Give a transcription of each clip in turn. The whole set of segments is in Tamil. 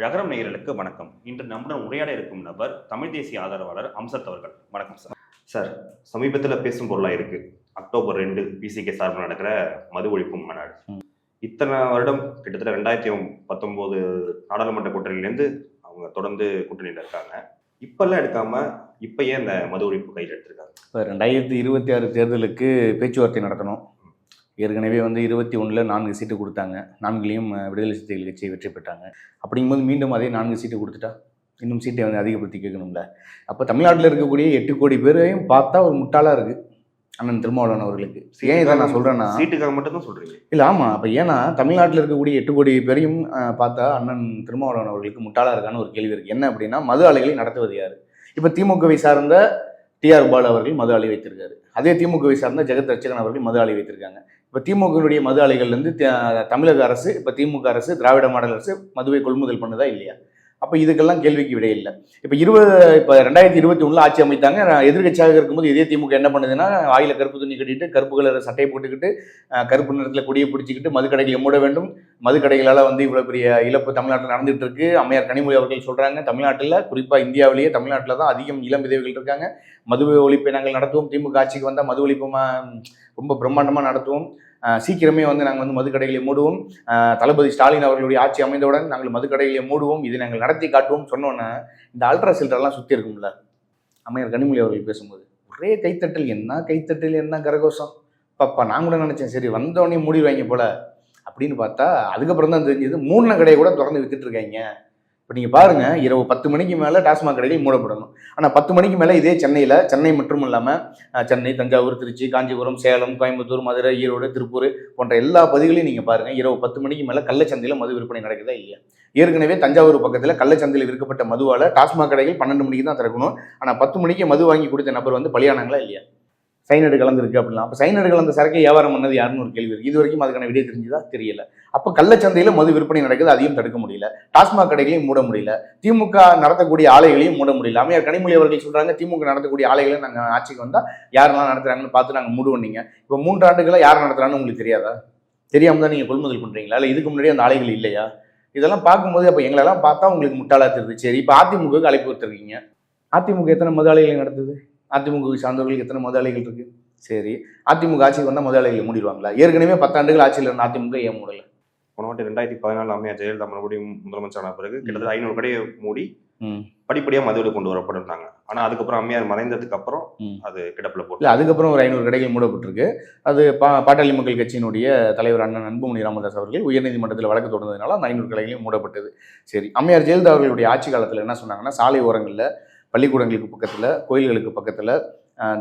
ரகரம் நேயர்களுக்கு வணக்கம். இன்று நம்முடன் உரையாட இருக்கும் நபர் தமிழ் தேசிய ஆதரவாளர் அம்சத் அவர்கள். வணக்கம் சார். சார் சமீபத்தில் பேசும் பொருளாக இருக்கு. அக்டோபர் ரெண்டு பிசிகே சார்பில் நடக்கிற மது ஒழிப்பு மாநாடு. இத்தனை வருடம் கிட்டத்தட்ட ரெண்டாயிரத்தி பத்தொம்போது நாடாளுமன்ற கூட்டணியிலேருந்து அவங்க தொடர்ந்து கூட்டணியில் இருக்காங்க. இப்பெல்லாம் எடுக்காம இப்போ ஏன் இந்த மது ஒழிப்பு கையில் எடுத்திருக்காங்க? இப்போ ரெண்டாயிரத்தி இருபத்தி ஆறு தேர்தலுக்கு பேச்சுவார்த்தை நடத்தணும். ஏற்கனவே வந்து இருபத்தி ஒன்றில் நான்கு சீட்டு கொடுத்தாங்க. நான்குலேயும் விடுதலை சிறுத்தைகள் கட்சி வெற்றி பெற்றாங்க. அப்படிங்கும்போது மீண்டும் அதே நான்கு சீட்டு கொடுத்துட்டா? இன்னும் சீட்டை வந்து அதிகப்படுத்தி கேட்கணும்ல? அப்போ தமிழ்நாட்டில் இருக்கக்கூடிய எட்டு கோடி பேரையும் பார்த்தா ஒரு முட்டாளாக இருக்குது அண்ணன் திருமாவளவன் அவர்களுக்கு. ஏன் இதை நான் சொல்கிறேன்னா சீட்டுக்காக மட்டும் தான் சொல்றீங்க. இல்லை ஆமாம் அப்போ ஏன்னா தமிழ்நாட்டில் இருக்கக்கூடிய எட்டு கோடி பேரையும் பார்த்தா அண்ணன் திருமாவளவன் அவர்களுக்கு முட்டாளாக இருக்கான்னு ஒரு கேள்வி இருக்குது என்ன அப்படின்னா மது ஆலைகளை நடத்துவது யார்? இப்போ திமுகவை சார்ந்த டிஆர் பாலு அவர்கள் மது ஆலை வைத்திருக்காரு. அதே திமுகவை சார்ந்த ஜெகத் ரட்சகன் அவர்கள் மது ஆலை வைத்திருக்காங்க. இப்போ திமுகவினுடைய மது ஆலைகள்லேருந்து தமிழக அரசு இப்போ திமுக அரசு திராவிட மாடல் அரசு மதுவை கொள்முதல் பண்ணுதா இல்லையா? அப்போ இதுக்கெல்லாம் கேள்விக்கு விடை இல்லை. இப்போ இருபது இப்போ ரெண்டாயிரத்தி இருபத்தி ஒன்றில் ஆட்சி அமைத்தாங்க. எதிர்கட்சியாக எதிர்க்கட்சியாக இருக்கும்போது இதே திமுக என்ன பண்ணுதுன்னா ஆயில கருப்பு துணி கட்டிட்டு கருப்பு கலர் சட்டையை போட்டுக்கிட்டு கருப்பு நிறத்தில் கொடியை பிடிச்சிக்கிட்டு மதுக்கடைகளை மூட வேண்டும். மதுக்கடைகளால் வந்து இவ்வளோ பெரிய இழப்பு தமிழ்நாட்டில் நடந்துட்டு இருக்கு. அம்மையார் கனிமொழி அவர்கள் சொல்கிறாங்க தமிழ்நாட்டில் குறிப்பாக இந்தியாவிலேயே தமிழ்நாட்டில் தான் அதிகம் இளம் விதவிகள் இருக்காங்க. மது ஒழிப்பை நாங்கள் நடத்துவோம். திமுக ஆட்சிக்கு வந்தால் மது ஒழிப்பு ரொம்ப பிரம்மாண்டமாக நடத்துவோம். சீக்கிரமே வந்து நாங்கள் வந்து மதுக்கடைகளை மூடுவோம். தளபதி ஸ்டாலின் அவர்களுடைய ஆட்சி அமைந்தவுடன் நாங்கள் மதுக்கடைகளை மூடுவோம். இதை நாங்கள் நடத்தி காட்டுவோம் சொன்னோன்னே இந்த அல்ட்ரா சில்டர்லாம் சுற்றி இருக்கும்ல. அமையர் கனிமொழி அவர்கள் பேசும்போது ஒரே கைத்தட்டல் என்ன கைத்தட்டல் என்ன கரகோஷம்? பாப்பா நான் கூட நினச்சேன் சரி வந்தோடனே மூடிடுவாங்க போல. அப்படின்னு பார்த்தா அதுக்கப்புறம் தான் தெரிஞ்சது மூணு கடையை கூட திறந்து வித்துட்டு இருக்காங்க. இப்போ நீங்கள் பாருங்க இரவு பத்து மணிக்கு மேலே டாஸ்மாக் கடைகள் மூடப்படணும். ஆனால் பத்து மணிக்கு மேலே இதே சென்னையில் சென்னை மட்டும் இல்லாமல் சென்னை தஞ்சாவூர் திருச்சி காஞ்சிபுரம் சேலம் கோயம்புத்தூர் மதுரை ஈரோடு திருப்பூர் போன்ற எல்லா பகுதிகளையும் நீங்கள் பாருங்கள் இரவு பத்து மணிக்கு மேலே கள்ளச்சந்தையில் மது விற்பனை நடக்குதா இல்லையா? ஏற்கனவே தஞ்சாவூர் பக்கத்தில் கள்ளச்சந்தையில் விற்கப்பட்ட மதுவால் டாஸ்மாக் கடைகள் பன்னெண்டு மணிக்கு தான் திறக்கணும். ஆனால் பத்து மணிக்கு மது வாங்கி கொடுத்த நபர் வந்து பலியானாங்களா இல்லையா? சைனடு கலந்துருக்கு அப்படிலாம். அப்போ சைனடு கலந்த சரக்கை வியாபாரம் பண்ணது யாருன்னு ஒரு கேள்வி இருக்குது இது வரைக்கும் அதுக்கான விடை தெரிஞ்சுதா? தெரியல. அப்போ கள்ளச்சந்தையில் மது விற்பனை நடக்குது அதையும் தடுக்க முடியல. டாஸ்மாக் கடைகளையும் மூட முடியல. திமுக நடத்தக்கூடிய ஆலைகளையும் மூட முடியல. அமையார் கனிமொழி அவர்கள் சொல்கிறாங்க திமுக நடத்தக்கூடிய ஆலைகளை நாங்கள் ஆட்சிக்கு வந்தால் யாரெல்லாம் நடத்துகிறாங்கன்னு பார்த்து நாங்கள் மூடுவோம் இப்போ மூன்று ஆண்டுகளை யார் நடத்துகிறான்னு உங்களுக்கு தெரியாதா? தெரியாமல் தான் நீங்கள் கொள்முதல் பண்ணுறீங்களா இல்லை இதுக்கு முன்னாடி அந்த ஆலைகள் இல்லையா? இதெல்லாம் பார்க்கும்போது அப்போ எங்களெல்லாம் பார்த்தா உங்களுக்கு முட்டாளாக தெரிஞ்சு சரி இப்போ அதிமுகவுக்கு அழைப்பு கொடுத்துருக்கீங்க அதிமுக எத்தனை மது ஆலைகளை நடத்துது? அதிமுக சார்ந்தவர்களுக்கு எத்தனை மது ஆலைகள் இருக்கு? சரி. அதிமுக ஆட்சிக்கு வந்தால் மது ஆலைகளை மூடிடுவாங்களா? ஏற்கனவே பத்தாண்டுகள் ஆட்சியில் இருந்த அதிமுக ஏன் மூடல? போன வாட்டி ரெண்டாயிரத்தி பதினாலு அம்மையா ஜெயலலிதா மறுபடியும் முதலமைச்சரான பிறகு கிட்டத்தட்ட ஐநூறு கடையை மூடி. படிப்படியாக மதுவில கொண்டு வரப்பட்டிருந்தாங்க. ஆனா அதுக்கப்புறம் அம்மையார் மறைந்ததுக்கு அப்புறம். அது கிடப்பில் போட்டு இல்லை அதுக்கப்புறம் ஒரு ஐநூறு கடைகள் மூடப்பட்டிருக்கு. அது பா பாட்டாளி மக்கள் கட்சியினுடைய தலைவர் அண்ணன் அன்புமணி ராமதாஸ் அவர்கள் உயர்நீதிமன்றத்தில் வழக்கு தொடர்ந்ததுனால அந்த ஐநூறு கடைகளையும் மூடப்பட்டது. சரி அம்மையார் ஜெயலலிதா அவர்களுடைய ஆட்சி காலத்தில் என்ன சொன்னாங்கன்னா சாலை ஓரங்களில் பள்ளிக்கூடங்களுக்கு பக்கத்தில் கோயில்களுக்கு பக்கத்தில்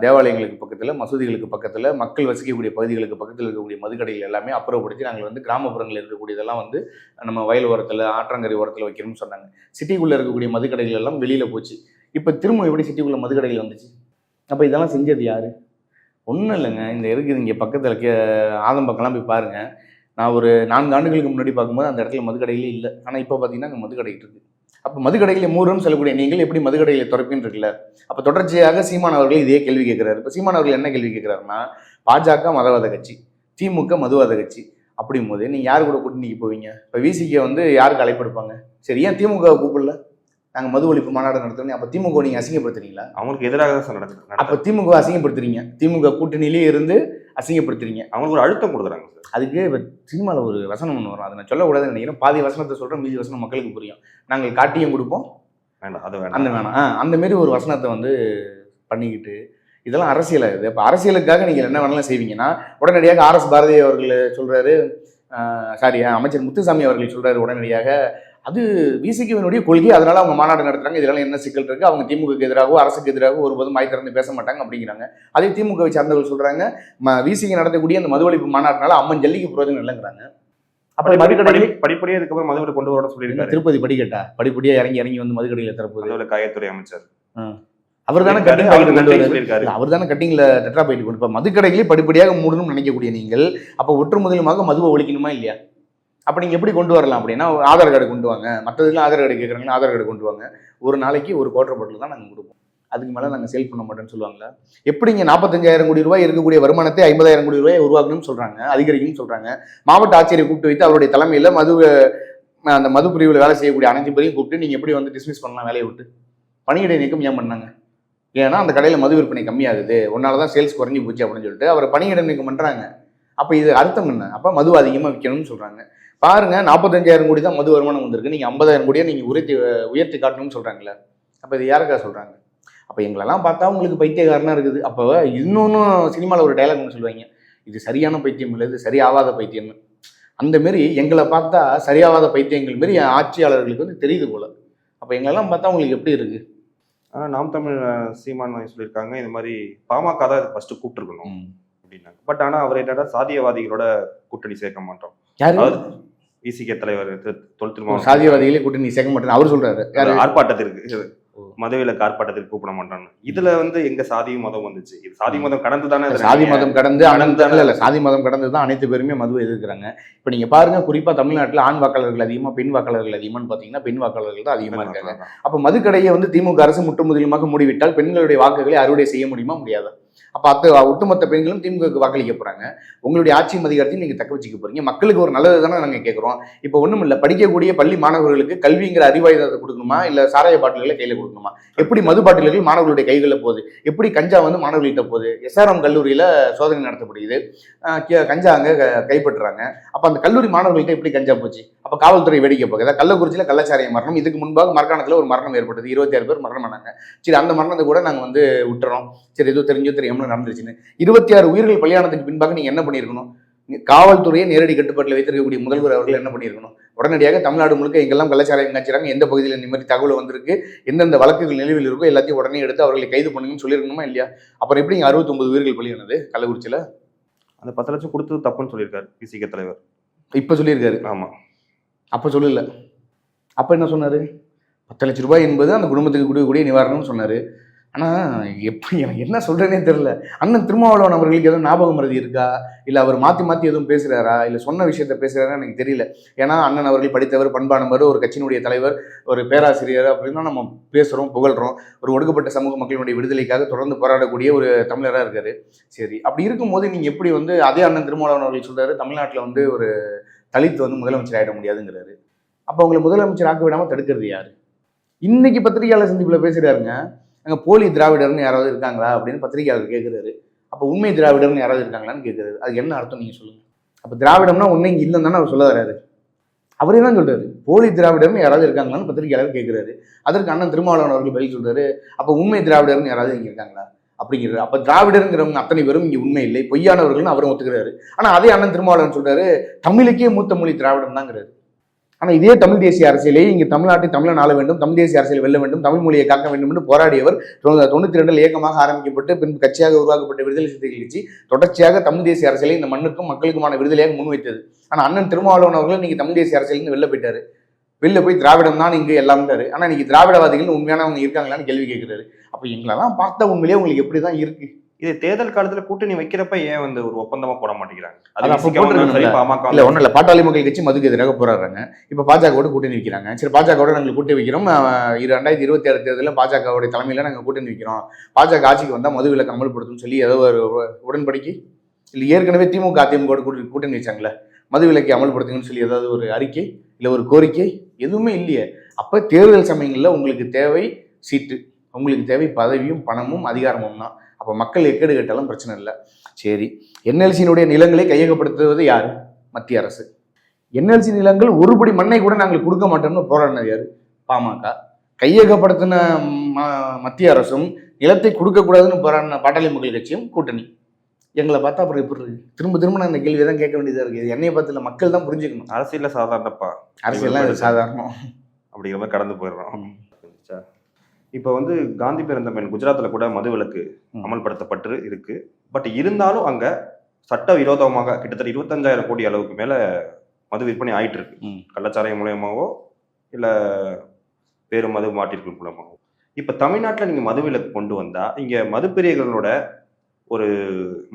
தேவாலயங்களுக்கு பக்கத்தில் மசூதிகளுக்கு பக்கத்தில் மக்கள் வசிக்கக்கூடிய பகுதிகளுக்கு பக்கத்தில் இருக்கக்கூடிய மதுக்கடைகள் எல்லாமே அப்புறப்படுத்தி நாங்கள் வந்து கிராமப்புறங்களில் இருக்கக்கூடியதெல்லாம் வந்து நம்ம வயல் ஓரத்தில் ஆற்றங்கரை ஓரத்தில் வைக்கணும்னு சொன்னாங்க. சிட்டிக்குள்ளே இருக்கக்கூடிய மதுக்கடைகள் எல்லாம் வெளியில் போச்சு. இப்போ திரும்ப எப்படி சிட்டிக்குள்ளே மதுக்கடைகள் வந்துச்சு? அப்போ இதெல்லாம் செஞ்சது யார்? ஒன்றும் இல்லைங்க. இந்த இருக்குது இங்கே பக்கத்தில் கே ஆதம்பக்கம்லாம் போய் பாருங்கள் நான் ஒரு நான்கு ஆண்டுகளுக்கு முன்னாடி பார்க்கும்போது அந்த இடத்துல மதுக்கடையிலே இல்லை. ஆனால் இப்போ பார்த்தீங்கன்னா அங்கே மதுக்கடைகள் இருக்குது அப்போ மதுக்கடைகளை மூறுன்னு சொல்லக்கூடிய நீங்கள் எப்படி மதுக்கடைகளை திறப்பின்னு இருக்குல்ல அப்போ தொடர்ச்சியாக சீமான் அவர்கள் இதே கேள்வி கேட்குறாரு. இப்போ சீமான் அவர்கள் என்ன கேள்வி கேட்குறாருன்னா பாஜக மதவாத கட்சி திமுக மதுவாத கட்சி அப்படிங்கும் போது நீங்கள் யார் கூட கூட்டணிக்கு போவீங்க? இப்போ விசிக்கு வந்து யாருக்கு அழைப்பு எடுப்பாங்க? சரி ஏன் திமுக கூப்பிடல? நாங்கள் மது ஒழிப்பு மாநாடு நடத்தணும் அப்போ திமுக நீங்கள் அசிங்கப்படுத்துறீங்களா? அவங்களுக்கு எதிராக தான் சார் நடக்குது அப்போ திமுக அசிங்கப்படுத்துறீங்க. திமுக கூட்டணியிலே இருந்து அசிங்கப்படுத்துறீங்க. அவங்களுக்கு ஒரு அழுத்தம் கொடுக்குறாங்க சார். அதுக்கு இப்போ சினிமாவில் ஒரு வசனம் ஒன்று வரும். அதை நான் சொல்லக்கூடாதுன்னு நினைக்கிறேன். பாதி வசனத்தை சொல்கிறேன் மீதி வசனம் மக்களுக்கு புரியும். நாங்கள் காட்டியும் கொடுப்போம். வேண்டாம் அது அந்த வேண்டாம் வேணாம். ஆ அந்த மாரி ஒரு வசனத்தை வந்து பண்ணிக்கிட்டு இதெல்லாம் அரசியல் இது. இப்போ அரசியலுக்காக நீங்கள் என்ன வேணாலும் செய்வீங்கன்னா உடனடியாக ஆர்எஸ் பாரதி அவர்கள் சொல்கிறாரு சாரி அமைச்சர் முத்துசாமி அவர்கள் சொல்கிறாரு உடனடியாக. அது விசிகவினுடைய கொள்கை. அதனால அவங்க மாநாடு நடத்துறாங்க. இதெல்லாம் என்ன சிக்கல் இருக்கு? அவங்க திமுகக்கு எதிராகவோ அரசுக்கு எதிராகவோ ஒருபோதும் வாய் திறந்து பேச மாட்டாங்க அப்படிங்கிறாங்க. அதே திமுகவை சார்ந்தவர்கள் சொல்றாங்க விசிக நடத்தக்கூடிய அந்த மதுவளிப்பு மாநாட்டினால அம்மன் ஜல்லிக்கு பிரயோஜனம் இல்லைங்கிறாங்க. அப்படி மதுக்கடையில் படி- படிப்படியா இதுக்கப்புறம் மதுவில கொண்டு வர சொல்லியிருக்காரு. திருப்பதி படிக்கட்டா? படிப்படியா இறங்கி இறங்கி வந்து மதுக்கடையில் திறப்புது காயத்துறை அமைச்சர். அவர் தானே. கட்டிங் கொண்டு அவர் தானே கட்டிங்ல டெட்ராபைட் கொண்டு இப்போ மதுக்கடைகளே படிப்படியாக மூடணும்னு நினைக்கக்கூடிய நீங்கள். அப்போ ஒற்று முதலுமாக மதுவை ஒழிக்கணுமா இல்லையா? அப்போ நீங்கள் எப்படி கொண்டு வரலாம் அப்படின்னா ஒரு ஆதார் கார்டு கொண்டு வாங்க. மற்றதுலாம் ஆதார் கார்டு கேட்குறாங்கன்னா ஆதார் கார்டு கொண்டு வாங்க. ஒரு நாளைக்கு ஒரு குவார்டர் பாட்டில் தான் நாங்கள் கொடுப்போம். அதுக்கு மேலே நாங்கள் சேல் பண்ண மாட்டோம்னு சொல்லுவாங்களா எப்படிங்க நாற்பத்தஞ்சாயிரம் கோடி ரூபாய் இருக்கக்கூடிய வருமானத்தை ஐம்பதாயிரம் கோடி ரூபாய் உருவாக்கணும்னு சொல்கிறாங்க அதிகரிக்கணும்னு சொல்கிறாங்க மாவட்ட ஆட்சியரை கூப்பிட்டு வைத்து அவருடைய தலைமையில் மது அந்த மது பிரிவில் வேலை செய்யக்கூடிய அனைத்து பேரையும் கூப்பிட்டு நீங்கள் எப்படி வந்து டிஸ்மிஸ் பண்ணலாம் வேலையை விட்டு? பணியிடை நீக்கம் ஏன் பண்ணாங்க? ஏன்னா அந்த கடையில் மது விற்பனை கம்மியாகுது. ஒன்றால் தான் சேல்ஸ் குறைஞ்சி போச்சு அப்படின்னு சொல்லிட்டு அவர் பணியிடை நீக்கம் பண்ணுறாங்க அப்போ இது அர்த்தம் என்ன? அப்போ மது அதிகமாக விற்கணும்னு சொல்கிறாங்க பாருங்க நாற்பத்தஞ்சாயிரம் கோடி தான் மது வருமானம் வந்திருக்கு. நீங்கள் ஐம்பதாயிரம் கோடியை நீங்கள் உயர்த்தி உயர்த்தி காட்டணும்னு சொல்கிறாங்களே அப்போ இது யாருக்கா சொல்கிறாங்க அப்போ எங்களெல்லாம் பார்த்தா உங்களுக்கு பைத்தியக்காரனாக இருக்குது. அப்போ இன்னொன்று சினிமாவில் ஒரு டைலாக் ஒன்று சொல்லுவாங்க. இது சரியான பைத்தியம் இல்லை இது சரியாகாத பைத்தியம்னு அந்த மாரி எங்களை பார்த்தா சரியாகாத பைத்தியங்கள் மாரி ஆட்சியாளர்களுக்கு வந்து தெரியுது போல. அப்போ எங்களெல்லாம் பார்த்தா உங்களுக்கு எப்படி இருக்கு? ஆனா நாம் தமிழ் சீமான் சொல்லியிருக்காங்க. இந்த மாதிரி பாமக தான் ஃபர்ஸ்ட் கூப்பிட்டுருக்கணும் அப்படின்னாங்க. பட் ஆனா அவர் என்னடா சாதியவாதிகளோட கூட்டணி சேர்க்க மாட்டோம். யாரு? விசிகே தலைவர் தொல் திருமாவளவன். சாதியவாதிகளே கூட்டணி சேர்க்க மாட்டேன் அவர் சொல்றாரு. ஆர்ப்பாட்டத்திற்கு. மதவிலக்கு ஆர்ப்பாட்டத்திற்கு கூப்பிட மாட்டாங்க இதுல வந்து எங்க சாதியும் மதம் வந்துச்சு? இது சாதி மதம் கடந்து தானே சாதி மதம் கடந்து அனந்த இல்ல சாதி மதம் கடந்து தான் அனைத்து பேருமே மதுவை எதிர்க்கிறாங்க. இப்போ நீங்க பாருங்க குறிப்பா தமிழ்நாட்டுல ஆண் வாக்காளர்கள் அதிகமா பெண் வாக்காளர்கள் அதிகமான்னு பாத்தீங்கன்னா பெண் வாக்காளர்கள் தான் அதிகமா இருக்காங்க. அப்ப மதுக்கடையை வந்து திமுக அரசு முற்று முதுலுமாக மூடிவிட்டால் பெண்களுடைய வாக்குகளை அறுவடை செய்ய முடியுமா முடியாதா? அப்போ அத்து ஒட்டுமொத்த பெண்களும் திமுகவுக்கு வாக்களிக்க போகிறாங்க உங்களுடைய ஆட்சியும் அதிகாரத்தையும் நீங்கள் தக்க வச்சுக்க போறீங்க. மக்களுக்கு ஒரு நல்லது தானே நாங்கள் கேட்குறோம் இப்போ ஒன்றும் இல்லை படிக்கக்கூடிய பள்ளி மாணவர்களுக்கு கல்விங்கிற அறிவாயுதத்தை கொடுக்கணுமா? இல்லை சாராய பாட்டில்களை கையில் கொடுக்கணுமா? எப்படி மது பாட்டில்கள் மாணவர்களுடைய கைகளில் போகுது? எப்படி கஞ்சா வந்து மாணவர்கள்ட்ட போகுது? எஸ்ஆர்எம் கல்லூரியில் சோதனை நடத்தப்படுகிறது கஞ்சா அங்கே க- கைப்பற்றுறாங்க. அப்போ அந்த கல்லூரி மாணவர்கள்ட்ட எப்படி கஞ்சா போச்சு? அப்ப காவல்துறை வேடிக்கை போகுதா கள்ளக்குறிச்சியில கள்ளச்சாரிய மரணம் இதுக்கு முன்பாக மரக்காணத்துல ஒரு மரணம் ஏற்பட்டது. இருபத்தி ஆறு பேர் மரணம் பண்ணாங்க சரி அந்த மரணத்தை கூட நாங்க வந்து விட்டுறோம். சரி ஏதோ தெரிஞ்சோ தெரியாமல நடந்துருச்சுன்னு. இருபத்தி ஆறு உயிர்கள் பலியானதுக்கு பின்பாக நீங்க என்ன பண்ணியிருக்கணும்? காவல்துறையை நேரடி கட்டுப்பாட்டில் வைத்திருக்கக்கூடிய முதல்வர் அவர்கள் என்ன பண்ணியிருக்கணும்? உடனடியாக தமிழ்நாடு முழுக்க எங்கெல்லாம் கள்ளச்சாராயம் காய்ச்சிறாங்க எந்த பகுதியில் இந்த மாதிரி தகவல் வந்திருக்கு எந்தெந்த வழக்குகள் நிலுவையில் இருக்கோ எல்லாத்தையும் உடனே எடுத்து அவர்களை கைது பண்ணுங்கன்னு சொல்லியிருக்கணுமா இல்லையா? அப்புறம் எப்படி அறுபத்தொன்பது உயிர்கள் பலியானது கள்ளக்குறிச்சியில? அந்த பத்து லட்சம் கொடுத்தது தப்புன்னு சொல்லியிருக்காரு விசிகே தலைவர். இப்ப சொல்லியிருக்காரு. ஆமா. அப்போ சொல்லல. அப்போ என்ன சொன்னார்? பத்து லட்ச ரூபாய் என்பது அந்த குடும்பத்துக்கு கொடுக்கக்கூடிய நிவாரணம்னு சொன்னார். ஆனால் எப்படி எனக்கு என்ன சொல்கிறேனே தெரில அண்ணன் திருமாவளவன் அவர்களுக்கு எதுவும் ஞாபகம் மருதி இருக்கா? இல்லை அவர் மாற்றி மாற்றி எதுவும் பேசுகிறாரா இல்லை சொன்ன விஷயத்த பேசுகிறாரா எனக்கு தெரியல. ஏன்னா அண்ணன் அவர்கள் படித்தவர் பண்பானவர் ஒரு கட்சியினுடைய தலைவர் ஒரு பேராசிரியர் அப்படின்னா நம்ம பேசுகிறோம் புகழ்கிறோம் ஒரு ஒடுக்கப்பட்ட சமூக மக்களினுடைய விடுதலைக்காக தொடர்ந்து போராடக்கூடிய ஒரு தமிழராக இருக்கார். சரி அப்படி இருக்கும்போது நீங்கள் எப்படி வந்து அதே அண்ணன் திருமாவளவன் அவர்கள் சொல்கிறாரு தமிழ்நாட்டில் வந்து ஒரு தலித் வந்து முதலமைச்சர் ஆகிட முடியாதுங்கிறாரு. அப்போ அவங்களை முதலமைச்சர் ஆக்க விடாமல் தடுக்கிறது யார்? இன்னைக்கு பத்திரிகையாளர் சந்திப்பில் பேசுகிறாருங்க அங்கே போலி திராவிடர்னு யாராவது இருக்காங்களா அப்படின்னு பத்திரிகையாளர் கேட்குறாரு அப்போ உண்மை திராவிடர்னு யாராவது இருக்காங்களான்னு கேட்குறாரு அது என்ன அர்த்தம் நீங்கள் சொல்லுங்கள் அப்போ திராவிடம்னா ஒன்றும் இங்கே இல்லைன்னு தானே அவர் சொல்ல வராரு அவரே தான் சொல்றாரு? போலி திராவிடர்னு யாராவது இருக்காங்களான்னு பத்திரிகையாளர் கேட்குறாரு அதற்கு அண்ணன் திருமாவளவன் அவர்கள் பதில் சொல்றாரு. அப்போ உண்மை திராவிடர்னு யாராவது இங்கே இருக்காங்களா? அப்படிங்கிறது. அப்போ திராவிடருங்கிறவங்க அத்தனை பேரும் இங்கே உண்மை இல்லை. பொய்யானவர்கள்னு அவரும் ஒத்துக்கிறாரு. ஆனால் அதே அண்ணன் திருமாவளவன் சொல்றாரு தமிழுக்கே மூத்த மொழி திராவிடம் தாங்கிறாரு ஆனால் இதே தமிழ் தேசிய அரசியலே இங்கே தமிழ்நாட்டை தமிழன் ஆள வேண்டும் தமிழ் தேசிய அரசியல் வெல்ல வேண்டும் தமிழ் மொழியை காக்க வேண்டும் என்று போராடியவர் தொண்ணூற்றி ரெண்டில் இயக்கமாக ஆரம்பிக்கப்பட்டு பின்பு கட்சியாக உருவாக்கப்பட்ட விடுதலை சிறுத்தைகள் கட்சி தொடர்ச்சியாக தமிழ் தேசிய அரசியலை இந்த மண்ணுக்கும் மக்களுக்குமான விடுதலையாக முன்வைத்தது. ஆனால் அண்ணன் திருமாவளவன் அவர்கள் நீங்கள் தமிழ் தேசிய அரசியலிருந்து வெளில போயிட்டாரு. வெளில போய் திராவிடம் தான் இங்கே எல்லாம்ட்டாரு ஆனால் இன்னைக்கு திராவிடவாதிகள் உண்மையானவங்க இருக்காங்களான்னு கேள்வி கேட்கிறாரு அப்போ எங்களெல்லாம் பார்த்தா உண்மையிலேயே உங்களுக்கு எப்படி தான் இருக்கு? இது தேர்தல் காலத்துல கூட்டணி வைக்கிறப்ப ஏன் வந்து ஒரு ஒப்பந்தமா போட மாட்டேங்கிறாங்க? இல்ல. ஒன்றும் இல்லை பாட்டாளி மக்கள் கட்சி மதுக்கு எதிராக போராடுறாங்க. இப்போ பாஜகவோட கூட்டணி வைக்கிறாங்க. சரி பாஜகவோட நாங்கள் கூட்டணி வைக்கிறோம். அஹ் இரு ரெண்டாயிரத்தி இருபத்தி ஆறு தேர்தலில் பாஜகவுடைய தலைமையில் நாங்கள் கூட்டணி வைக்கிறோம். பாஜக ஆட்சிக்கு வந்தால் மது விலக்கு அமல்படுத்தும்னு சொல்லி ஏதோ ஒரு உடன்படிக்கை? இல்லை ஏற்கனவே திமுக அதிமுக கூட்டணி வச்சாங்களே மது விலக்கை அமல்படுத்துங்கன்னு சொல்லி ஏதாவது ஒரு அறிக்கை இல்லை ஒரு கோரிக்கை எதுவுமே இல்லையே. அப்போ தேர்தல் சமயங்களில் உங்களுக்கு தேவை சீட்டு உங்களுக்கு தேவை பதவியும் பணமும் அதிகாரமும் தான். அப்போ மக்கள் எக்கேடு கேட்டாலும் பிரச்சனை இல்லை. சரி என்எல்சியினுடைய நிலங்களை கையகப்படுத்துவது யார்? மத்திய அரசு. என்எல்சி நிலங்கள் ஒருபடி மண்ணை கூட நாங்கள் கொடுக்க மாட்டோம்னு போராடினது யார்? பாமக. கையகப்படுத்தின ம- மத்திய அரசும் நிலத்தை கொடுக்கக்கூடாதுன்னு போராடின பாட்டாளி மக்கள் கட்சியும் கூட்டணி. எங்களை பார்த்தா அப்புறம் எப்படி திரும்ப திரும்ப நான் இந்த கேள்வி தான் கேட்க வேண்டியதாக இருக்குது என்னைய பார்த்துல மக்கள் தான் புரிஞ்சுக்கணும். அரசியல்ல சாதாரணப்பா. அரசியல்லாம் சாதாரணம். அப்படிங்கிற மாதிரி கடந்து போயிடுறோம்? இப்ப வந்து காந்தி பிறந்த பெண் குஜராத்ல கூட மது விலக்கு. அமல்படுத்தப்பட்டு இருக்கு. பட் இருந்தாலும் அங்க சட்ட விரோதமாக கிட்டத்தட்ட இருபத்தஞ்சாயிரம் கோடி அளவுக்கு மேல மது விற்பனை ஆயிட்டு இருக்கு. கள்ளச்சாராயம் மூலியமாவோ இல்ல வேறு மது மாட்டிற்கு மூலமாகவோ இப்ப தமிழ்நாட்டுல நீங்க மது விலக்கு கொண்டு வந்தா இங்க மதுப்பிரியர்களோட ஒரு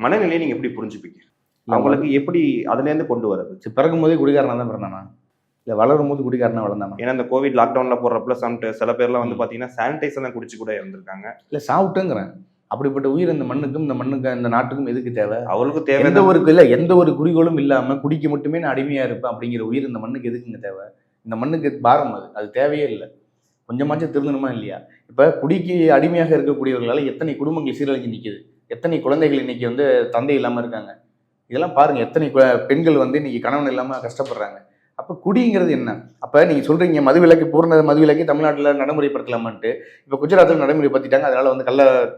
மனநிலையை நீங்க எப்படி புரிஞ்சுப்பீங்க? அவங்களுக்கு எப்படி அதுல இருந்து கொண்டு வர்றது சரி, பிறக்கும் போதே குடிகாரனா தான் பிறந்தானா? இல்லை வளரும் போது குடிகாரனா வளர்ந்தானா? ஏன்னா இந்த கோவிட் லாக்டவுன்ல போடுறப்பல சம் சில பேர்லாம் வந்து பாத்தீங்கன்னா சானிடைசர் குடிச்சு கூட இறந்திருக்காங்க இல்லை சாப்பிட்டுங்கிறேன். அப்படிப்பட்ட உயிர் இந்த மண்ணுக்கும் இந்த மண்ணுக்கு இந்த நாட்டுக்கும் எதுக்கு தேவை? அவளுக்கும் தேவை எந்த ஒரு இல்ல எந்த ஒரு குறிக்கோளும் இல்லாம குடிக்க மட்டுமே நான் அடிமையா இருப்பேன் அப்படிங்கிற உயிர் இந்த மண்ணுக்கு எதுக்குங்க தேவை? இந்த மண்ணுக்கு பாரம் அது. அது தேவையே இல்லை. கொஞ்சமாச்சும் திருந்தணுமா இல்லையா? இப்போ குடிக்கு அடிமையாக இருக்கக்கூடியவர்களால எத்தனை குடும்பங்கள் சீரழிஞ்சு நிற்கிது எத்தனை குழந்தைகள் இன்னைக்கு வந்து தந்தை இல்லாமல் இருக்காங்க? இதெல்லாம் பாருங்கள் எத்தனை கு- பெண்கள் வந்து இன்னைக்கு கணவன் இல்லாமல் கஷ்டப்படுறாங்க. அப்போ குடிங்கிறது என்ன? அப்போ நீங்கள் சொல்கிறீங்க மதுவிலக்கு பூர்ண மதுவிலக்கு தமிழ்நாட்டில் நடைமுறைப்படுத்தலாமான்ட்டு. இப்போ குஜராத்தில் நடைமுறைப்படுத்திட்டாங்க அதனால் வந்து கள்ள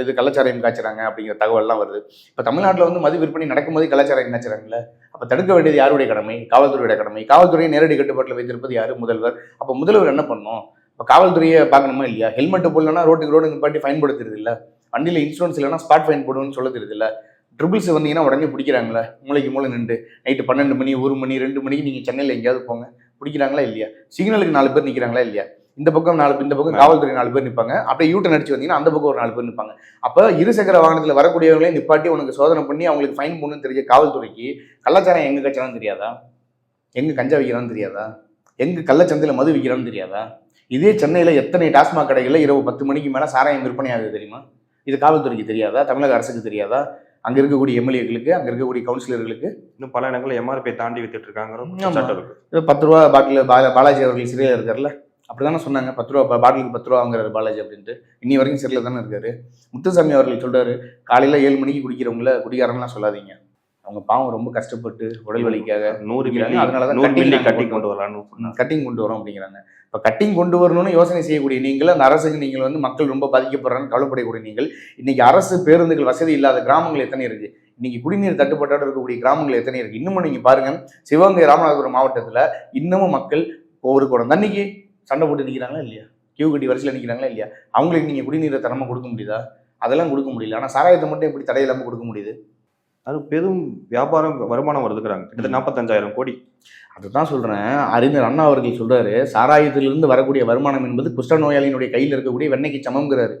இது கள்ளச்சாராயம் காய்ச்சறாங்க அப்படிங்கிற தகவல்லாம் வருது. இப்போ தமிழ்நாட்டில் வந்து மது விற்பனை நடக்கும்போது கலாச்சாரம் காய்ச்சறாங்கல்ல? அப்போ தடுக்க வேண்டியது யாருடைய கடமை? காவல்துறையோட கடமை. காவல்துறையை நேரடி கட்டுப்பாட்டில் வைத்திருப்பது யார்? முதல்வர். அப்போ முதல்வர் என்ன பண்ணோம்? இப்போ காவல்துறையை பார்க்கணுமா இல்லையா? ஹெல்மெட்டு போடலன்னா ரோட்டுக்கு ரோடு நிப்பாட்டி ஃபைன் இல்லை வண்டியில் இன்சூரன்ஸ் இல்லைன்னா ஸ்பாட் ஃபைன் போடுவோம்னு சொல்ல தெரியுது இல்ல ட்ரிபிள்ஸ் வந்தீங்கன்னா உடனே பிடிக்கிறாங்களே? மூளைக்கு மூளை நின்று. நைட்டு பன்னெண்டு மணி ஒரு மணி ரெண்டு மணிக்கு நீங்கள் சென்னையில் எங்கேயாவது போங்க. பிடிக்கிறாங்களா இல்லையா? சிக்னலுக்கு நாலு பேர் நிற்கிறாங்களா இல்லையா? இந்த பக்கம் நாலு இந்த பக்கம் காவல்துறை நாலு பேர் நிற்பாங்க அப்படியே யூட்டன் அடிச்சு வந்தீங்கன்னா அந்த பக்கம் ஒரு நாலு பேர் நிற்பாங்க அப்போ இருசக்கர வாகனத்தில் வரக்கூடியவங்களே நிப்பாட்டி உனக்கு சோதனை பண்ணி அவங்களுக்கு ஃபைன் போடணும்னு தெரிஞ்ச காவல்துறைக்கு கள்ளச்சாரம் எங்கே கச்சறான்னு தெரியாதா? எங்கே கஞ்சா விற்கிறான்னு தெரியாதா? எங்கே கள்ளச்சந்தையில் மது விற்கிறான்னு தெரியாதா? இதே சென்னையில் எத்தனை டாஸ்மாக் கடைகளில் இரவு பத்து மணிக்கு மேலே சாராயம் விற்பனை ஆகுது தெரியுமா? இது காவல்துறைக்கு தெரியாதா? தமிழக அரசுக்கு தெரியாதா? அங்கே இருக்கக்கூடிய எம்எல்ஏக்களுக்கு அங்கே இருக்கக்கூடிய கவுன்சிலர்களுக்கு? இன்னும் பல இடங்கள்ல எம்ஆர்பி தாண்டி வித்துட்டு இருக்காங்கிற ஆமா. குற்றச்சாட்டு இருக்கு இது பத்து ரூபா பாட்டில் பா பாலாஜி அவர்கள் சிறையில் இருக்கார்ல? அப்படி தானே சொன்னாங்க. பத்து ரூபா பாட்டிலுக்கு பத்து ரூபா வாங்குறாரு பாலாஜி அப்படின்ட்டு. இன்னி வரைக்கும் சிறையில் தானே இருக்காரு. முத்துசாமி அவர்கள் சொல்றாரு காலையில் ஏழு மணிக்கு குடிக்கிறவங்கள குடிகாரன்லாம் சொல்லாதீங்க. அவங்க பாவம் ரொம்ப கஷ்டப்பட்டு உடல் வலிக்காக நூறு மில்லி அதனாலதான் நூறு cutting மில்லி நாங்க கட்டி போட்டோம். கொண்டு வரலாம்னு சொன்னாங்க. கட்டிங் கொண்டு வரோம் அப்படிங்கிறாங்க. இப்போ கட்டிங் கொண்டு வரணும்னு யோசனை செய்யக்கூடிய நீங்கள் அந்த அரசுக்கு நீங்கள் வந்து மக்கள் ரொம்ப பாதிக்கப்படுறான்னு கவலைப்படக்கூடிய நீங்கள் இன்னைக்கு அரசு பேருந்துகள் வசதி இல்லாத கிராமங்கள் எத்தனை இருக்கு? இன்னைக்கு குடிநீர் தட்டுப்பாட்டோட இருக்கக்கூடிய கிராமங்கள் எத்தனை இருக்கு? இன்னமும் நீங்க பாருங்க சிவகங்கை ராமநாதபுரம் மாவட்டத்துல இன்னமும் மக்கள் ஒரு குடம். தண்ணிக்கு சண்டை போட்டு நிற்கிறாங்களா இல்லையா? கியூ கட்டி வரிசையில் நிற்கிறாங்களா இல்லையா? அவங்களுக்கு நீங்க குடிநீரை தரமா கொடுக்க முடியுதா? அதெல்லாம் கொடுக்க முடியல. ஆனா சாராயத்தை மட்டும் எப்படி தடை இல்லாம கொடுக்க முடியுது? அது பெரும் வியாபாரம் வருமானம் வருதுங்கிறாங்க. கிட்டத்தட்ட நாற்பத்தஞ்சாயிரம் கோடி. அதுதான் சொல்றேன். அறிஞர் அண்ணா அவர்கள் சொல்றாரு சாராயத்திலிருந்து வரக்கூடிய வருமானம் என்பது குஷ்ட நோயாளியினுடைய கையில் இருக்கக்கூடிய வெண்ணெய்க்கு சமம்ங்கிறாரு.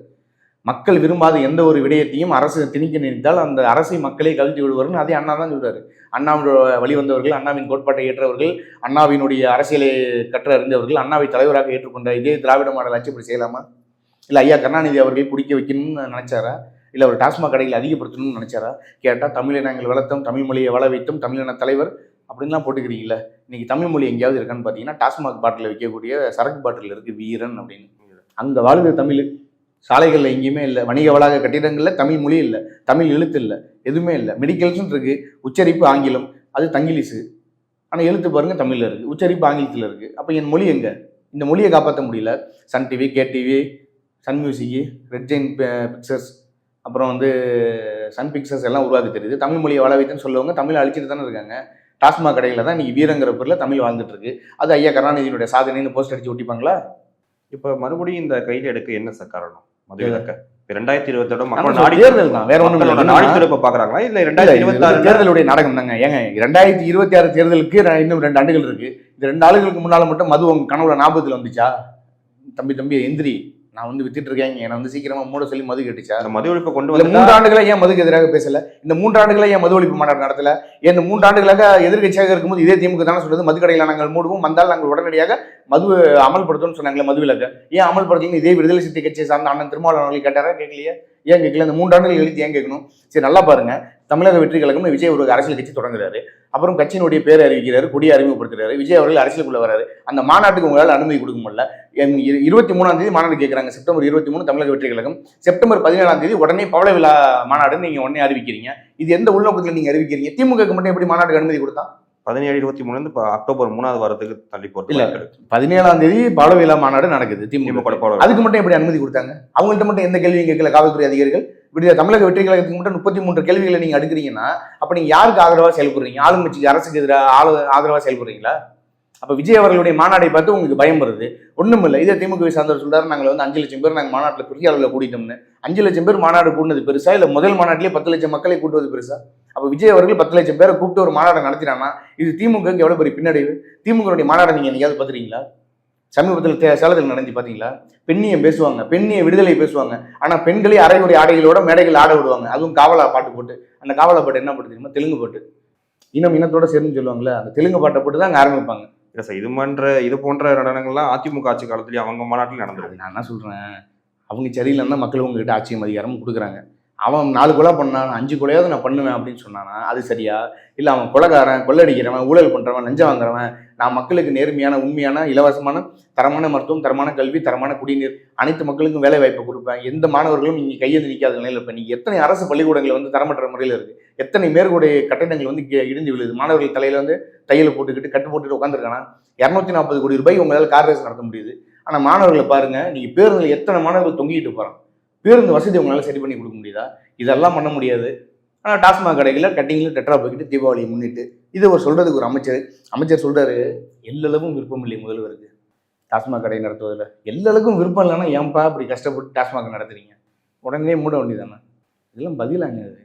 மக்கள் விரும்பாத எந்த ஒரு விடயத்தையும் அரசு திணிக்க நினைத்தால் அந்த அரசை மக்களே கவிழ்த்து விடுவார்னு அதே அண்ணா தான் சொல்றாரு. அண்ணாவோட வழிவந்தவர்கள் அண்ணாவின் கோட்பாட்டை ஏற்றவர்கள் அண்ணாவினுடைய அரசியலை கற்று அறிந்தவர்கள் அண்ணாவை தலைவராக ஏற்றுக்கொண்ட இதே திராவிட மாடல் ஆட்சி இப்படி செய்யலாமா? இல்லை ஐயா கருணாநிதி அவர்கள் குடிக்க வைக்கணும்னு நினைச்சாரா? இல்லை ஒரு டாஸ்மாக் கடையில் அதிகப்படுத்தணும்னு நினைச்சாரா? கேட்டால் தமிழை நாங்கள் வளர்த்தோம் தமிழ் மொழியை வள வைத்தோம் தமிழின தலைவர் அப்படின்லாம் போட்டுக்கிறீங்களே இன்னைக்கு தமிழ் மொழி எங்கேயாவது இருக்கான்னு பார்த்தீங்கன்னா டாஸ்மாக் பாட்டில் விற்கக்கூடிய சரக்கு பாட்டில் இருக்குது வீரன் அப்படின்னு. அங்கே வாழுது தமிழ் சாலைகளில் எங்கேயுமே இல்லை. வணிக வளாக கட்டிடங்களில் தமிழ் மொழி இல்லை. தமிழ் எழுத்து இல்லை. எதுவுமே இல்லை. மெடிக்கல்ஸ்னு இருக்குது உச்சரிப்பு ஆங்கிலம். அது தங்கிலீஷு ஆனால் எழுத்து பாருங்க தமிழில் இருக்குது உச்சரிப்பு ஆங்கிலத்தில் இருக்குது அப்போ என் மொழி எங்கே? இந்த மொழியை காப்பாற்ற முடியல. Sun TV K TV Sun music red giant pictures அப்புறம் வந்து சன் பிக்சர்ஸ் எல்லாம் உருவாக்க தெரியுது. தமிழ் மொழியை வள வைத்துன்னு சொல்லுவாங்க தமிழை அழிச்சிட்டு தானே இருக்காங்க. டாஸ்மாக் கடையில் தான் இன்னைக்கு வீரங்கிற பேரில் தமிழ் வாழ்ந்துட்டு இருக்கு அது ஐயா கருணாநிதியினுடைய சாதனைன்னு போஸ்ட் அடிச்சு ஒட்டிப்பாங்களா? இப்ப மறுபடியும் இந்த கையில எடுக்க என்ன சார் காரணம்? ரெண்டாயிரத்தி இருபத்தோட மக்கள் நாடி தேர்தல் தான். வேற இல்லை. நாடி திருப்ப பாக்குறாங்களா இல்ல ரெண்டாயிரத்தி இருபத்தி ஆறு தேர்தலுடைய நாடகம் தாங்க. ஏங்க ரெண்டாயிரத்தி இருபத்தி ஆறு தேர்தலுக்கு இன்னும் ரெண்டு ஆண்டுகள் இருக்கு. இந்த ரெண்டு ஆண்டுகளுக்கு முன்னால மட்டும் மது உங்க கனவுல ஞாபகத்துல வந்துச்சா? தம்பி தம்பி எந்திரி. நான் வந்து வித்துட்டு இருக்கேன். என்னை வந்து சீக்கிரமா மூட சொல்லி மது கேட்டுச்சா? அந்த மது ஒழிப்பை கொண்டு வந்து மூன்று ஆண்டுகளா ஏன் மதுக்கு எதிராக பேசல? இந்த மூன்று ஆண்டுகளா ஏன் மது ஒழிப்பு மாநாடு நடத்தல? இந்த மூன்று ஆண்டுகளாக எதிர்க்கட்சியாக இருக்கும்போது இதே திமுக தானே சொல்றது? மது கடைகளை நாங்கள் மூடுவோம் வந்தால் நாங்கள் உடனடியாக மது அமல்படுத்தணும்னு சொன்னாங்களே மது விலக்க ஏன் அமல்படுத்தீங்கன்னு இதே விடுதலை சிறுத்தை கட்சியை சார்ந்த அண்ணன் திருமாவளவன் கேட்டாரா? கேட்கலையே. ஏன் கேட்கல? இந்த மூன்று ஆண்டுகள் எழுதி ஏன் கேட்கணும்? சரி நல்லா பாருங்க. தமிழக வெற்றி கழகம்னு விஜய் ஒரு அரசியல் கட்சி தொடங்குறாரு. அப்புறம் கட்சியினுடைய பேரை அறிவிக்கிறாரு கொடியை அறிமுகப்படுத்துறாரு. விஜய் அவர்கள் அரசியலுக்குள்ள வராரு. அந்த மாநாட்டுக்கு உங்களால் அனுமதி கொடுக்க முடியல. இருபத்தி மூணாம் தேதி மாநாடு கேட்குறாங்க செப்டம்பர் இருபத்தி மூணு தமிழக வெற்றி கழகம். செப்டம்பர் பதினேழாம் தேதி உடனே பவள விழா மாநாடுன்னு நீங்க உடனே அறிவிக்கிறீங்க. இது எந்த உள்நோக்கத்தில் நீங்க அறிவிக்கிறீங்க? திமுக மட்டும் எப்படி மாநாட்டுக்கு அனுமதி கொடுத்தா? பதினேழு இருபத்தி மூணுல இருந்து இப்ப அக்டோபர் மூணாவது வாரத்துக்கு தள்ளி இல்ல. இருக்கு. பதினேழாம் தேதி பவள விழா மாநாடு நடக்குது திமுக அதுக்கு மட்டும் எப்படி அனுமதி கொடுத்தாங்க? அவங்கள்ட்ட மட்டும் எந்த கேள்வியும் கேட்கல. காவல்துறை அதிகாரிகள்? விடுதலை தமிழக வெற்றி கழகத்துக்கு மட்டும் முப்பத்தி மூன்று கேள்விகளை நீங்க அடுக்கிறீங்கன்னா அப்ப நீங்க யாருக்கு ஆதரவா செயல்படுறீங்க? ஆளுங்கட்சிக்கு அரசுக்கு எதிராக ஆளு ஆதரவா செயல்படுறீங்களா? அப்ப விஜய் அவர்களுடைய மாநாடை பார்த்து உங்களுக்கு பயம் வருது. ஒண்ணும் இல்லை இதே திமுக சார்ந்தவர் சொல்றாரு நாங்கள் வந்து அஞ்சு லட்சம் பேர் நாங்கள் மாநாட்டில் பெரிய அளவில் கூட்டிட்டோம்னு அஞ்சு லட்சம் பேர் மாநாடு கூட்டினது பெருசா? இல்ல முதல் மாநாட்டிலே பத்து லட்சம் மக்களை கூட்டுவது பெருசா? அப்ப விஜய் அவர்கள் பத்து லட்சம் பேரை கூப்பிட்டு ஒரு மாநாடு நடத்தினானா இது திமுகவுக்கு எவ்வளவு பெரிய பின்னடைவு? திமுகவுடைய மாநாடை நீங்க எங்கேயாவது பார்த்துறீங்களா சமீபத்தில் தே- சேலத்தில் நடந்து பார்த்தீங்களா? பெண்ணியம் பேசுவாங்க பெண்ணிய விடுதலை பேசுவாங்க. ஆனா பெண்களே அரைகுறை ஆடைகளோட மேடைகள் ஆட விடுவாங்க. அதுவும் காவலா பாட்டு போட்டு. அந்த காவலா பாட்டு என்ன பாட்டு தெரியுமா? தெலுங்கு பாட்டு. இனம் இனத்தோட சேர்ந்து சொல்லுவாங்கல்ல அந்த தெலுங்கு பாட்டை போட்டு தான் அங்க ஆரம்பிப்பாங்க. இல்ல சார் இது போன்ற இது போன்ற நடனங்கள்லாம் அதிமுக ஆட்சி காலத்துலயும் அவங்க மாநாட்டில் நடந்திருக்கு. நான் என்ன சொல்றேன்? அவங்க சரியில்லைன்னா மக்கள் உங்ககிட்ட ஆட்சியும் அதிகாரமும் கொடுக்குறாங்க. அவன் நாலு கொலை பண்ணான் அஞ்சு கொலையாவது நான் பண்ணுவேன் அப்படின்னு சொன்னானா அது சரியா? இல்லை அவன் கொலைக்காரன் கொள்ளடிக்கிறவன் ஊழல் பண்ணுறவன் லஞ்சம் வாங்குறவன் நான் மக்களுக்கு நேர்மையான உண்மையான இலவசமான தரமான மருத்துவம் தரமான கல்வி தரமான குடிநீர் அனைத்து மக்களுக்கும் வேலை வாய்ப்பு கொடுப்பேன். எந்த மாணவர்களும் நீங்கள் கையெழுந்து நிற்காத நிலையில் இப்போ நீங்கள் எத்தனை அரசு பள்ளிக்கூடங்கள் வந்து தரமற்ற முறையில் இருக்குது எத்தனை மேற்கூடை கட்டணங்கள் வந்து இங்கே இடிந்து விழுது? மாணவர்கள் தலையில் வந்து தையல் போட்டுக்கிட்டு கட்டு போட்டுட்டு உட்காந்துருக்கானா இரநூத்தி நாற்பது கோடி ரூபாய் உங்களால் கார் ரேஸ் நடத்த முடியுது. ஆனால் மாணவர்களை பாருங்க நீங்கள் பேருந்தில் எத்தனை மாணவர்கள் தொங்கிட்டு போகிறான் பேருந்து வசதி உங்களால் சரி பண்ணி கொடுக்க முடியுதா? இதெல்லாம் பண்ண முடியாது. ஆனால் டாஸ்மாக் கடைகளில் கட்டிங்கில் டெட்ரா போய்கிட்டு தீபாவளியை முன்னிட்டு இது ஒரு சொல்கிறதுக்கு ஒரு அமைச்சர் அமைச்சர் சொல்கிறாரு எல்லளவும் விருப்பம் இல்லை முதல்வருக்கு. டாஸ்மாக் கடை நடத்துவதில் எல்லளவுக்கும் விருப்பம் இல்லைன்னா ஏன்பா இப்படி கஷ்டப்பட்டு டாஸ்மாக் நடத்துறீங்க? உடனே மூட வேண்டியதானே இதெல்லாம் பதிலாங்க அது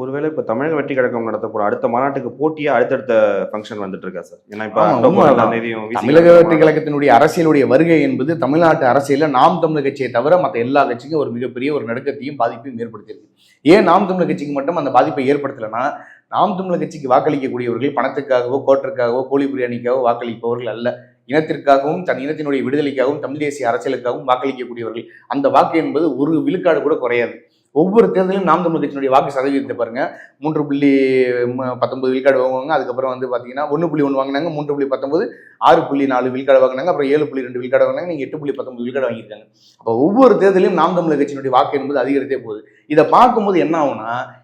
ஒருவேளை இப்ப தமிழக வெற்றி கழகம் நடத்த போற அடுத்த மாநாட்டுக்கு போட்டியா அடுத்தடுத்த ஃபங்க்ஷன் வந்துட்டு இருக்கா சார் ஏன்னா இப்ப தமிழக வெற்றி. கழகத்தினுடைய அரசியலுடைய வருகை என்பது தமிழ்நாட்டு அரசியலில் நாம் தமிழர் கட்சியை தவிர மற்ற எல்லா கட்சிக்கும் ஒரு மிகப்பெரிய ஒரு நடுக்கத்தையும் பாதிப்பையும் ஏற்படுத்தியிருக்கு. ஏன் நாம் தமிழர் கட்சிக்கு மட்டும் அந்த பாதிப்பை ஏற்படுத்தலைன்னா நாம் தமிழர் கட்சிக்கு வாக்களிக்கக்கூடியவர்கள் பணத்துக்காகவோ கோட்டருக்காகவோ கோழி பிரியாணிக்காகவோ வாக்களிப்பவர்கள் அல்ல. இனத்திற்காகவும் தன் இனத்தினுடைய விடுதலைக்காகவும் தமிழ் தேசிய அரசியலுக்காகவும் வாக்களிக்கக்கூடியவர்கள். அந்த வாக்கு என்பது ஒரு விழுக்காடு கூட குறையாது. ஒவ்வொரு தேர்தலையும் நாம் தமிழ் கட்சியினுடைய வாக்கு சதவீதத்தை பாருங்க. மூன்று புள்ளி ம- பத்தொன்பது விழுக்காடு வாங்குவாங்க. அதுக்கப்புறம் வந்து பார்த்தீங்கன்னா ஒன்று புள்ளி ஒன்று வாங்கினாங்க மூன்று புள்ளி பத்தொன்பது ஆறு புள்ளி நாலு விழுக்காடு வாங்கினாங்க. அப்புறம் ஏழு புள்ளி ரெண்டு விழுக்காடு வாங்கினாங்க. நீங்கள் எட்டு புள்ளி பத்தொன்பது விழுக்காடு வாங்கியிருக்காங்க. அப்போ ஒவ்வொரு தேர்தலையும் நாம் தமிழ் கட்சியினுடைய வாக்கு என்பது அதிகரித்தே போகுது. இதை பார்க்கும்போது என்ன ஆகும்னா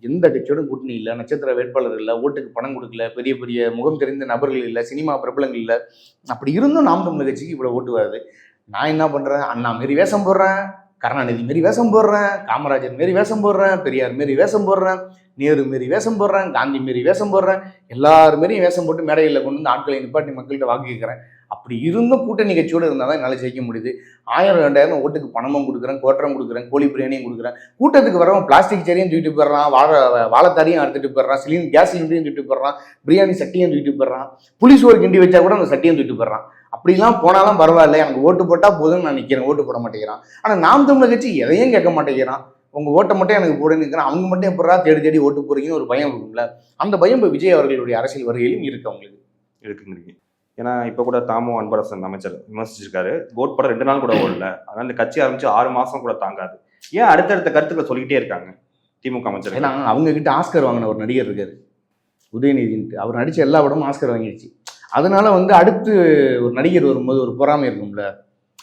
எந்த கட்சியோடும் கூட்டணி இல்லை நட்சத்திர வேட்பாளர் இல்லை ஓட்டுக்கு பணம் கொடுக்கல பெரிய பெரிய முகம் தெரிந்த நபர்கள் இல்லை சினிமா பிரபலங்கள் இல்லை. அப்படி இருந்தும் நாம் தமிழ் கட்சிக்கு இவ்வளோ ஓட்டு வருது. நான் என்ன பண்ணுறேன் அண்ணா மாரி வேஷம் போடுறேன். கருணாநிதி மாரி வேஷம் போடுறேன் காமராஜர் மாரி வேஷம் போடுறேன் பெரியார் மாரி வேஷம் போடுறேன் நேரு மாரி வேஷம் போடுறேன் காந்தி மாரி வேஷம் போடுறேன் எல்லாரு மாரியும் வேஷம் போட்டு மேடையில் கொண்டு வந்து ஆட்களை நிப்பாட்டி மக்கள்கிட்ட வாக்கு கேட்குறேன். அப்படி இருந்தும் கூட்டணி கட்சியோடு இருந்தால் தான் என்னால் ஜெயிக்க முடியுது. ஆயிரம் ரெண்டாயிரம் ஓட்டுக்கு பணமும் கொடுக்குறேன் கோட்டரம் கொடுக்குறேன் கோழி பிரியாணியும் கொடுக்குறேன். கூட்டத்துக்கு வரவன் பிளாஸ்டிக் சேரையும் தூக்கிட்டு போயிடுறான் வாழை வாழைத்தாரியும் அறுத்துட்டு போயிடுறான் சிலிண்டர் கேஸ் சிலிண்டரையும் தூக்கிட்டு போயிடுறான் பிரியாணி சட்டியும் தூக்கிட்டு போயிடுறான் புளி சோறு கிண்டி வச்சா கூட அந்த சட்டியும் தூக்கிட்டு போயிடுறான். அப்படிலாம் போனாலும் பரவாயில்ல. எனக்கு ஓட்டு போட்டால் போதும்னு நான் நிற்கிறேன் ஓட்டு போட மாட்டேங்கிறான். ஆனால் நாம் தமிழர் கட்சி எதையும் கேட்க மாட்டேங்கிறான். உங்கள் ஓட்டை மட்டும் எனக்கு போட நிற்கிறேன் அவங்க மட்டும் எப்படா தேடி தேடி ஓட்டு போறீங்கன்னு ஒரு பயம் இருக்கும்ல. அந்த பயம் இப்போ விஜய் அவர்களுடைய அரசியல் வருகையிலும் இருக்கு அவங்களுக்கு இருக்குங்கிறீங்க ஏன்னா இப்ப கூட தாமோ அன்பரசன் அமைச்சர் விமர்சிச்சிருக்காரு. கோட் படம் ரெண்டு நாள் கூட ஓடல. அதனால இந்த கட்சி ஆரம்பிச்சு ஆறு மாசம் கூட தாங்காது. ஏன் அடுத்தடுத்த கருத்துக்களை சொல்லிக்கிட்டே இருக்காங்க திமுக அமைச்சர் ஏன்னா அவங்க கிட்ட ஆஸ்கர் வாங்கின ஒரு நடிகர் இருக்காரு. உதயநிதின்ட்டு. அவர் நடிச்ச எல்லா படமும் ஆஸ்கர் வாங்கிடுச்சு அதனால வந்து அடுத்து ஒரு நடிகர் வரும்போது ஒரு பொறாமை இருக்கும்ல?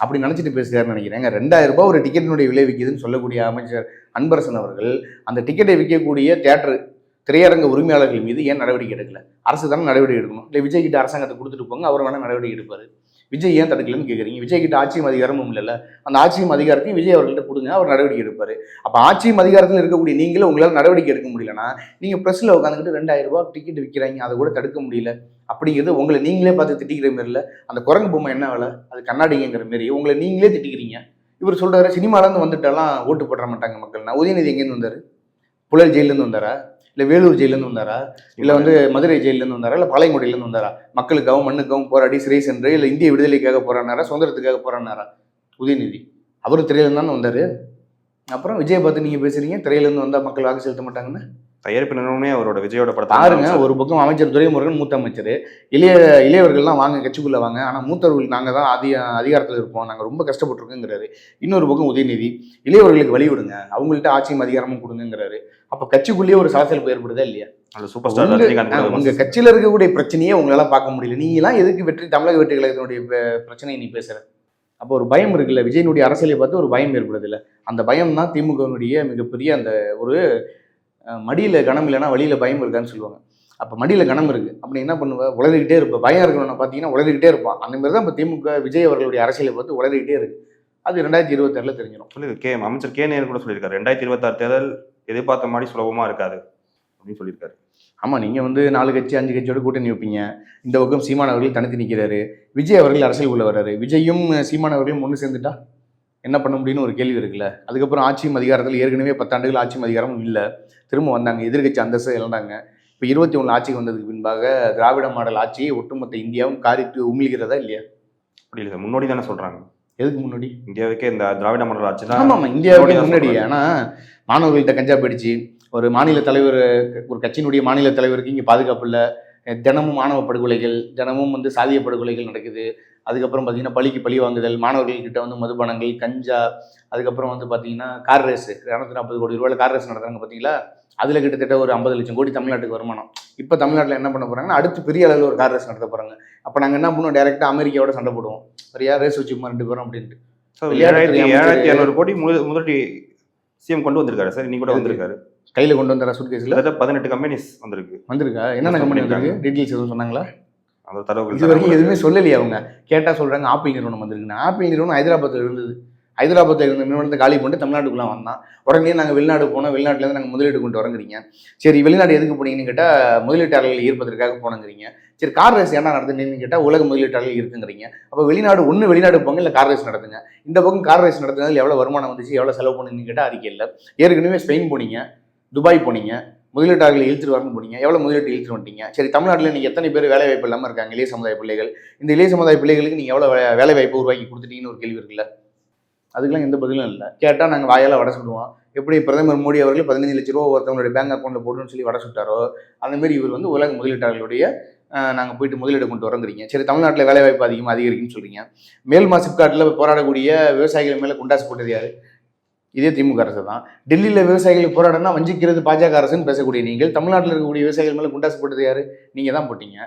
அப்படி நினச்சிட்டு பேசுகிறாருன்னு நினைக்கிறேன். ரெண்டாயிரம் ரூபாய் ஒரு டிக்கெட்டினுடைய விலை விற்கிதுன்னு சொல்லக்கூடிய அமைச்சர் அன்பரசன் அவர்கள் அந்த டிக்கெட்டை விற்கக்கூடிய தேட்டர் திரையரங்க உரிமையாளர்கள் மீது ஏன் நடவடிக்கை எடுக்கல? அரசு தானே நடவடிக்கை எடுக்கணும். இல்லை விஜய் கிட்ட அரசாங்கத்தை கொடுத்துட்டு போங்க அவர் வேணால் நடவடிக்கை எடுப்பார். விஜய் ஏன் தடுக்கலன்னு கேட்குறீங்க விஜய் கிட்ட ஆட்சியும் அதிகாரமும் இல்லைல்ல. அந்த ஆட்சியும் அதிகாரத்தையும் விஜய் அவர்கள்ட்ட கொடுங்க அவர் நடவடிக்கை எடுப்பார். அப்போ ஆட்சியும் அதிகாரத்தில் இருக்கக்கூடிய நீங்களும் உங்களால் நடவடிக்கை எடுக்க முடியலன்னா நீங்கள் ப்ரெஸ்ஸில் உட்காந்துக்கிட்டு ரெண்டாயிரம் ரூபா டிக்கெட் விற்கிறாங்க அதை கூட தடுக்க முடியல. அப்படிங்கிறது உங்களை நீங்களே பார்த்து திட்டிக்கிற மாரில அந்த குரங்கு பொம்மை என்ன வேலை? அது கண்ணாடிங்கிற மாரி உங்களை நீங்களே திட்டிக்கிறீங்க. இவர் சொல்கிறாரு சினிமாலேருந்து வந்துட்டாலாம் ஓட்டு போட மாட்டாங்க மக்கள்னா உதயநிதி எங்கேருந்து வந்தார்? புழல் ஜெயிலேருந்து வந்தாரா? இல்லை வேலூர் ஜெயிலேருந்து வந்தாரா? இல்லை வந்து மதுரை ஜெயிலேருந்து வந்தாரா? இல்லை பாளையங்குடியிலேருந்து வந்தாரா? மக்களுக்காகவும் மண்ணுக்காகவும் போராடி சிறை சென்று இல்லை இந்திய விடுதலைக்காக போராடினாரா? சுதந்திரத்துக்காக போராடினாரா? உதயநிதி. அவரும் திரையிலேருந்து தானே வந்தார். அப்புறம் விஜய் பார்த்து நீங்கள் பேசுகிறீங்க திரையிலேருந்து வந்தால் மக்கள் வாக்கு செலுத்த மாட்டாங்கன்னு? தயாரிப்பு நிறுவனமே அவரோட விஜயோட படத்தை பாருங்க ஒரு பக்கம் அமைச்சர் துரைமுருகன் மூத்த அமைச்சர். இளைய இளையவர்கள்லாம் வாங்க கட்சிக்குள்ள வாங்க. ஆனால் மூத்தவர்கள் நாங்கள் தான் அதிக அதிகாரத்தில் இருப்போம். நாங்கள் ரொம்ப கஷ்டப்பட்டிருக்கோங்கிறாரு. இன்னொரு பக்கம் உதயநிதி இளையவர்களுக்கு வழி விடுங்க. அவங்கள்ட்ட ஆட்சியும் அதிகாரமும் கொடுங்கங்கிறாரு. அப்போ கட்சிக்குள்ளேயே ஒரு சலசலப்பு ஏற்படுதா இல்லையா? சூப்பர் ஸ்டார் உங்க- ரஜினிகாந்த் உங்க. கட்சியில இருக்கக்கூடிய பிரச்சனையே உங்களால பார்க்க முடியல. நீங்க எல்லாம் எதுக்கு வெற்றி தமிழக வெற்றி கழகத்தினுடைய பிரச்சனையை நீ பேசுற? அப்போ ஒரு பயம் இருக்குல்ல. விஜயனுடைய அரசியலை பார்த்து ஒரு பயம் ஏற்படுது இல்ல அந்த பயம் தான் திமுகவினுடைய மிகப்பெரிய அந்த ஒரு மடியில கனம் இல்லைன்னா வழியில பயம் இருக்கான்னு சொல்லுவாங்க. அப்போ மடியில கனம் இருக்கு. அப்படி என்ன பண்ணுவ? உளறிக்கிட்டே இருப்ப. பயம் இருக்கணும்னு பார்த்தீங்கன்னா உளறிக்கிட்டே இருப்பான். அந்த மாதிரி தான் இப்போ திமுக விஜய் அவர்களுடைய அரசியலை பார்த்து உளறிக்கிட்டே இருக்கு. அது ரெண்டாயிரத்தி இருபத்தாறுல தெரிஞ்சிடும் சொல்லி கே. அமைச்சர் கே. நேரு கூட சொல்லியிருக்காரு. ரெண்டாயிரத்தி இருபத்தாறு தேர்தல் எதிர்பார்த்த மாதிரி சுலபமா இருக்காது அப்படின்னு சொல்லியிருக்காரு. ஆமா நீங்க வந்து நாலு கட்சி அஞ்சு கட்சியோட கூட்டணி வைப்பீங்க. இந்த பக்கம் சீமான் அவர்கள் தனித்து நிற்கிறாரு விஜய் அவர்கள் அரசியல் உள்ள வர்றாரு விஜயும் சீமான் அவர்களும் ஒன்று சேர்ந்துட்டா? என்ன பண்ண முடியும்னு ஒரு கேள்வி இருக்குல்ல? அதுக்கப்புறம் ஆட்சியும் அதிகாரத்தில் ஏற்கனவே பத்தாண்டுகள் ஆட்சியும் அதிகாரமும் இல்லை. திரும்ப வந்தாங்க எதிர்கட்சி அந்தஸ்து இழந்தாங்க. இப்போ இருபத்தி ஒன்று ஆட்சிக்கு வந்ததுக்கு பின்பாக திராவிட மாடல் ஆட்சியை ஒட்டுமொத்த இந்தியாவும் காரிட்டு உமிழ்கிறதா இல்லையா? அப்படி இல்லை முன்னோடி தானே சொல்றாங்க. எதுக்கு முன்னாடி? இந்தியாவுக்கே இந்த திராவிட மாடல் ஆட்சி தான் ஆமாம் ஆமாம் இந்தியாவுக்கு முன்னாடி. ஆனால் மாணவர்கள்ட்ட கஞ்சா போயிடுச்சு. ஒரு மாநில தலைவர் ஒரு கட்சியினுடைய மாநில தலைவருக்கு இங்கே பாதுகாப்பு இல்லை. தினமும் மாணவ படுகொலைகள் தினமும் வந்து சாதிய படுகொலைகள் நடக்குது. அதுக்கப்புறம் பார்த்தீங்கன்னா பழிக்கு பழி வாங்குதல் மாணவர்கள் கிட்ட வந்து மதுபானங்கள் கஞ்சா அதுக்கப்புறம் வந்து பார்த்தீங்கன்னா கார் ரேஸ் இரநூத்தி நாற்பது கோடி ரூபாயில் கார் ரேஸ் நடத்துறாங்க பார்த்தீங்களா அதில் கிட்டத்தட்ட ஒரு ஐம்பது லட்சம் கோடி தமிழ்நாட்டுக்கு வருமானம். இப்போ தமிழ்நாட்டில் என்ன பண்ண போகிறாங்கன்னா அடுத்து பெரிய அளவில் ஒரு கார் ரேஸ் நடத்த போகிறாங்க அப்போ நாங்கள் என்ன பண்ணுவோம்? டேரெக்டாக அமெரிக்காவோட சண்டை போடுவோம். சரியா? ரேஸ் வச்சுக்குமா ரெண்டு பேரும் அப்படின்ட்டு. ஏழாயிரத்தி இரநூறு கோடி முதல் முதலீட்டு சிஎம் கொண்டு வந்திருக்காரு. சார் இன்னைக்கு கூட? வந்திருக்காரு. கையில் கொண்டு வந்த சூட்கேஸில் பதினெட்டு கம்பெனிஸ் வந்திருக்கு. வந்திருக்கா? என்னென்ன கம்பெனி வந்திருக்கு? டீட்டெயில்ஸ் எதுவும் சொன்னாங்களா? அந்த தரவுகள் இது வரைக்கும் எதுவுமே சொல்லலையே அவங்க. கேட்டால் சொல்கிறாங்க ஆப்பிள் நிறுவனம் வந்திருக்குன்னு. ஆப்பிள் நிறுவனம் ஹைதராபாத்தில் இருந்தது. ஹைதராபாத்தில் இருந்த நிறுவனத்தை காலி பண்ணிட்டு தமிழ்நாட்டுக்குள்ள வந்தான். உடனே நாங்கள் வெளிநாடு போனோம். வெளிநாட்டுலேருந்து நாங்கள் முதலீடு கொண்டு வரங்கிறீங்க. சரி வெளிநாடு எதுக்கு போனீங்கன்னு கேட்டால் முதலீட்டாளர்கள் ஈர்ப்பதற்காக போனங்கிறீங்க. சரி கார் ரேஸ் என்ன நடத்துனீங்கன்னு கேட்டால் உலக முதலீட்டாளர்கள் இருக்குங்கிறீங்க. அப்போ வெளிநாடு ஒன்று வெளிநாடு போங்க இல்லை கார் ரேஸ் நடத்துங்க. இந்த பக்கம் கார் ரேஸ் நடத்துனதுல எவ்வளோ வருமானம் வந்துச்சு எவ்வளோ செலவு பண்ணீங்கன்னு கேட்டால் அறிக்கை இல்லை. ஏற்கனவே ஸ்பெயின் போனீங்க துபாய் போனீங்க முதலீட்டாளர்களை இழுத்துட்டு வரணும் போனீங்க. எவ்வளோ முதலீட்டு இழுத்துட்டு வந்துட்டீங்க? சரி தமிழ்நாட்டில் நீங்கள் எத்தனை பேர் வேலை வாய்ப்பு இல்லாமல் இருக்காங்க இளைய சமுதாய பிள்ளைகள்? இந்த இளைய சமுதாய பிள்ளைகளுக்கு நீங்கள் எவ்வளோ வே- வேலை வாய்ப்பு உருவாக்கி கொடுத்துட்டீங்கன்னு ஒரு கேள்வி இருக்குல்ல? அதுக்கெல்லாம் எந்த பதிலும் இல்லை. கேட்டால் நாங்கள் வாயால் வடை சுடுவோம். எப்படி பிரதமர் மோடி அவர்கள் பதினஞ்சு லட்ச ரூபா ஒருத்தவங்களுடைய பேங்க் அக்கௌண்ட்டில் போட்டுன்னு சொல்லி வடை சுட்டாரோ அந்த மாதிரி இவர் வந்து உலக முதலீட்டாளர்களுடைய நாங்கள் போயிட்டு முதலீடு கொண்டு வரோங்கிறீங்க சரி தமிழ்நாட்டில் வேலை வாய்ப்பு அதிகமாக அதிகரிக்குன்னு சொல்கிறீங்க மேல்மா சிப்காட்டில் போராடக்கூடிய விவசாயிகள் மேலே குண்டாசு போட்டது யார்? இதே திமுக அரசு தான் டெல்லியில் விவசாயிகள் போராடனா வஞ்சிக்கிறது பாஜக அரசுன்னு பேசக்கூடிய நீங்கள் தமிழ்நாட்டில் இருக்கக்கூடிய விவசாயிகள் மேலே குண்டாசு போட்டது யார்? நீங்கள் தான் போட்டீங்க.